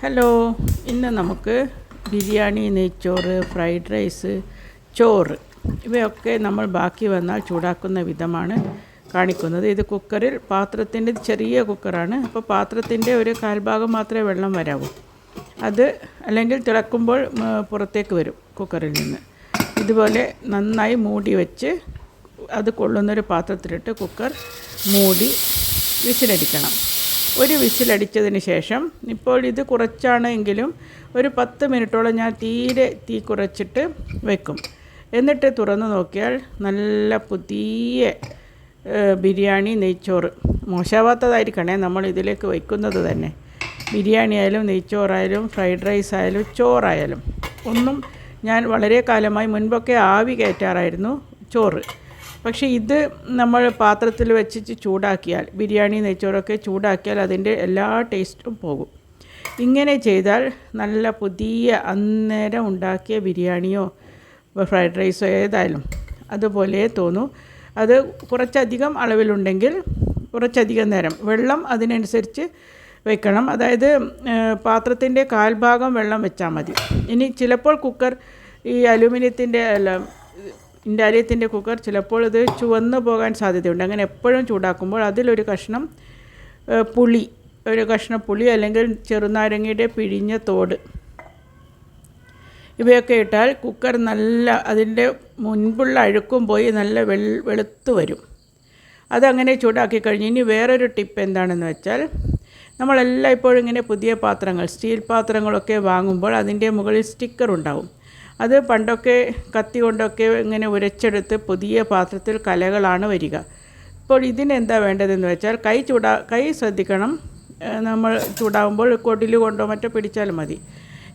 Hello ഇന്ന് നമുക്ക് ബിരിയാണി നെയ്ച്ചോറ് ഫ്രൈഡ് റൈസ് ചോറ് ഇവയൊക്കെ നമ്മൾ ബാക്കി വന്നാൽ ചൂടാക്കുന്ന വിധമാണ് കാണിക്കുന്നത്. ഇത് കുക്കറിൽ പാത്രത്തിന്റെ ചെറിയ കുക്കറാണ്. അപ്പോൾ പാത്രത്തിന്റെ ഒരു കാൽഭാഗം മാത്രമേ വെള്ളം വരാവൂ. അത് അല്ലെങ്കിൽ തിളക്കുമ്പോൾ പുറത്തേക്ക് വരും കുക്കറിൽ നിന്ന്. ഇതുപോലെ നന്നായി മൂടി വെച്ച് അത് കൊള്ളുന്നൊരു പാത്രത്തിലിട്ട് കുക്കർ മൂടി വിസിലടിക്കണം. ഒരു വിസിലടിച്ചതിന് ശേഷം ഇപ്പോൾ ഇത് കുറച്ചാണ് എങ്കിലും ഒരു പത്ത് മിനിറ്റോളം ഞാൻ തീരെ തീ കുറച്ചിട്ട് വെക്കും. എന്നിട്ട് തുറന്ന് നോക്കിയാൽ നല്ല പുതിയ ബിരിയാണി നെയ്ച്ചോറ്. മോശമാവാത്തതായിരിക്കണേ നമ്മൾ ഇതിലേക്ക് വയ്ക്കുന്നത് തന്നെ. ബിരിയാണി ആയാലും നെയ്ച്ചോറായാലും ഫ്രൈഡ് റൈസ് ആയാലും ചോറായാലും. ഒന്നും ഞാൻ വളരെ കാലമായി മുൻപൊക്കെ ആവി കയറ്റാറായിരുന്നു ചോറ്. പക്ഷേ ഇത് നമ്മൾ പാത്രത്തിൽ വെച്ചിട്ട് ചൂടാക്കിയാൽ ബിരിയാണി നെയ്ച്ചോറൊക്കെ ചൂടാക്കിയാൽ അതിന്റെ എല്ലാ ടേസ്റ്റും പോകും. ഇങ്ങനെ ചെയ്താൽ നല്ല പുതിയ അന്നേരം ഉണ്ടാക്കിയ ബിരിയാണിയോ ഫ്രൈഡ് റൈസോ ഏതായാലും അതുപോലെ തോന്നും. അത് കുറച്ചധികം അളവിലുണ്ടെങ്കിൽ കുറച്ചധികം നേരം വെള്ളം അതിനനുസരിച്ച് വെക്കണം. അതായത് പാത്രത്തിന്റെ കാൽഭാഗം വെള്ളം വെച്ചാൽ മതി. ഇനി ചിലപ്പോൾ കുക്കർ ഈ അലുമിനിയത്തിന്റെ അല്ല ഇൻഡാലിയത്തിന്റെ കുക്കർ ചിലപ്പോൾ ഇത് ചുവന്ന് പോകാൻ സാധ്യതയുണ്ട്. അങ്ങനെ എപ്പോഴും ചൂടാക്കുമ്പോൾ അതിലൊരു കഷ്ണം പുളി ഒരു കഷ്ണം പുളി അല്ലെങ്കിൽ ചെറുനാരങ്ങയുടെ പിഴിഞ്ഞ തോട് ഇവയൊക്കെ ഇട്ടാൽ കുക്കർ നല്ല അതിന്റെ മുൻപുള്ള അഴുക്കും പോയി നല്ല വെൾ വെളുത്ത് വരും. അതങ്ങനെ ചൂടാക്കി കഴിഞ്ഞ് ഇനി വേറൊരു ടിപ്പ് എന്താണെന്ന് വെച്ചാൽ നമ്മളെല്ലാം ഇപ്പോഴും ഇങ്ങനെ പുതിയ പാത്രങ്ങൾ സ്റ്റീൽ പാത്രങ്ങളൊക്കെ വാങ്ങുമ്പോൾ അതിന്റെ മുകളിൽ സ്റ്റിക്കർ ഉണ്ടാവും. അത് പണ്ടൊക്കെ കത്തി കൊണ്ടൊക്കെ ഇങ്ങനെ ഉരച്ചെടുത്ത് പുതിയ പാത്രത്തിൽ കലകളാണ് വരിക. ഇപ്പോൾ ഇതിനെന്താ വേണ്ടതെന്ന് വെച്ചാൽ കൈ ചൂടാ കൈ ശ്രദ്ധിക്കണം. നമ്മൾ ചൂടാകുമ്പോൾ കൊടിൽ കൊണ്ടോ മറ്റോ പിടിച്ചാൽ മതി.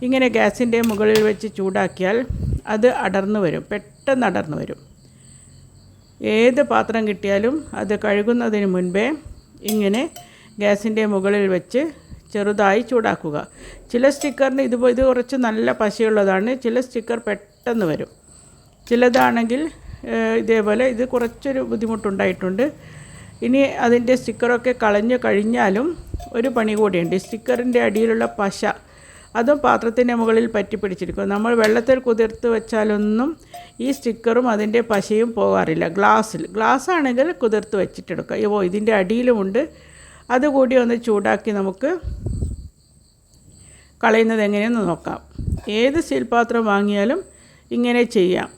ഇങ്ങനെ ഗ്യാസിന്റെ മുകളിൽ വെച്ച് ചൂടാക്കിയാൽ അത് അടർന്നു വരും പെട്ടെന്ന് അടർന്നു വരും. ഏത് പാത്രം കിട്ടിയാലും അത് കഴുകുന്നതിന് മുൻപേ ഇങ്ങനെ ഗ്യാസിന്റെ മുകളിൽ വെച്ച് ചെറുതായി ചൂടാക്കുക. ചില സ്റ്റിക്കറിന് ഇത് ഇത് കുറച്ച് നല്ല പശയുള്ളതാണ്. ചില സ്റ്റിക്കർ പെട്ടെന്ന് വരും. ചിലതാണെങ്കിൽ ഇതേപോലെ ഇത് കുറച്ചൊരു ബുദ്ധിമുട്ടുണ്ടായിട്ടുണ്ട്. ഇനി അതിന്റെ സ്റ്റിക്കറൊക്കെ കളഞ്ഞു കഴിഞ്ഞാലും ഒരു പണി കൂടിയുണ്ട്. സ്റ്റിക്കറിന്റെ അടിയിലുള്ള പശ അതും പാത്രത്തിന്റെ മുകളിൽ പറ്റി പിടിച്ചിരിക്കും. നമ്മൾ വെള്ളത്തിൽ കുതിർത്ത് വെച്ചാലൊന്നും ഈ സ്റ്റിക്കറും അതിന്റെ പശയും പോകാറില്ല. ഗ്ലാസ്സിൽ ഗ്ലാസ് ആണെങ്കിൽ കുതിർത്ത് വെച്ചിട്ടെടുക്കുക. ഓ ഇതിന്റെ അടിയിലുമുണ്ട്. അതുകൂടി ഒന്ന് ചൂടാക്കി നമുക്ക് കളയുന്നത് എങ്ങനെയെന്ന് നോക്കാം. ഏത് സ്റ്റീൽ പാത്രം വാങ്ങിയാലും ഇങ്ങനെ ചെയ്യാം.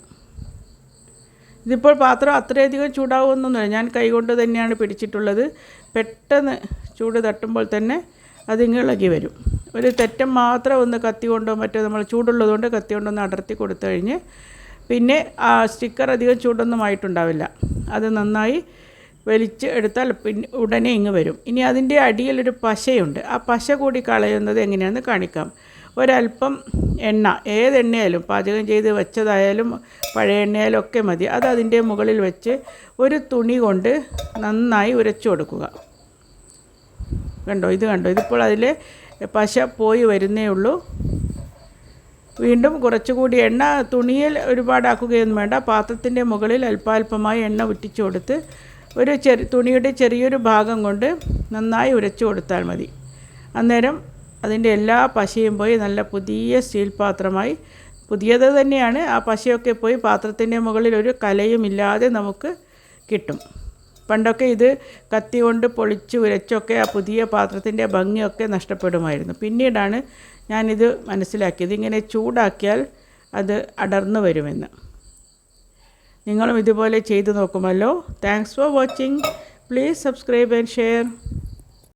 ഇതിപ്പോൾ പാത്രം അത്രയധികം ചൂടാവുമെന്നൊന്നുമില്ല ഞാൻ കൈകൊണ്ട് തന്നെയാണ് പിടിച്ചിട്ടുള്ളത്. പെട്ടെന്ന് ചൂട് തട്ടുമ്പോൾ തന്നെ അതിങ്ങ് ഇളകി വരും. ഒരു തെറ്റം മാത്രം ഒന്ന് കത്തി കൊണ്ടോ മറ്റോ നമ്മൾ ചൂടുള്ളതുകൊണ്ട് കത്തി കൊണ്ടൊന്ന് അടർത്തി കൊടുത്തു കഴിഞ്ഞ് പിന്നെ ആ സ്റ്റിക്കർ അധികം ചൂടൊന്നും ആയിട്ടുണ്ടാവില്ല. അത് നന്നായി വലിച്ച് എടുത്താൽ പിന്നെ ഉടനെ ഇങ്ങ് വരും. ഇനി അതിന്റെ അടിയിലൊരു പശയുണ്ട്. ആ പശ കൂടി കളയുന്നത് എങ്ങനെയാണെന്ന് കാണിക്കാം. ഒരല്പം എണ്ണ ഏത് എണ്ണയായാലും പാചകം ചെയ്ത് വെച്ചതായാലും പഴയ എണ്ണയായാലും ഒക്കെ മതി. അത് അതിന്റെ മുകളിൽ വെച്ച് ഒരു തുണി കൊണ്ട് നന്നായി ഉരച്ചു കൊടുക്കുക. കണ്ടോ? ഇത് കണ്ടോ? ഇതിപ്പോൾ അതിൽ പശ പോയി വരുന്നേ ഉള്ളൂ. വീണ്ടും കുറച്ചുകൂടി എണ്ണ തുണിയിൽ ഒരുപാടാക്കുകയൊന്നും വേണ്ട. പാത്രത്തിന്റെ മുകളിൽ അല്പാൽപമായി എണ്ണ ഉറ്റിച്ചു കൊടുത്ത് ഒരു ചെറി തുണിയുടെ ചെറിയൊരു ഭാഗം കൊണ്ട് നന്നായി ഉരച്ചു കൊടുത്താൽ മതി. അന്നേരം അതിന്റെ എല്ലാ പശയും പോയി നല്ല പുതിയ സ്റ്റീൽ പാത്രമായി. പുതിയത് തന്നെയാണ്. ആ പശയൊക്കെ പോയി പാത്രത്തിന്റെ മുകളിൽ ഒരു കലയുമില്ലാതെ നമുക്ക് കിട്ടും. പണ്ടൊക്കെ ഇത് കത്തി കൊണ്ട് പൊളിച്ച് ഉരച്ചൊക്കെ ആ പുതിയ പാത്രത്തിന്റെ ഭംഗിയൊക്കെ നഷ്ടപ്പെടുമായിരുന്നു. പിന്നീടാണ് ഞാനിത് മനസ്സിലാക്കിയത്. ഇങ്ങനെ ചൂടാക്കിയാൽ അത് അടർന്നു വരുമെന്ന്. നിങ്ങളും ഇതുപോലെ ചെയ്തു നോക്കുമല്ലോ. Thanks for watching please subscribe and share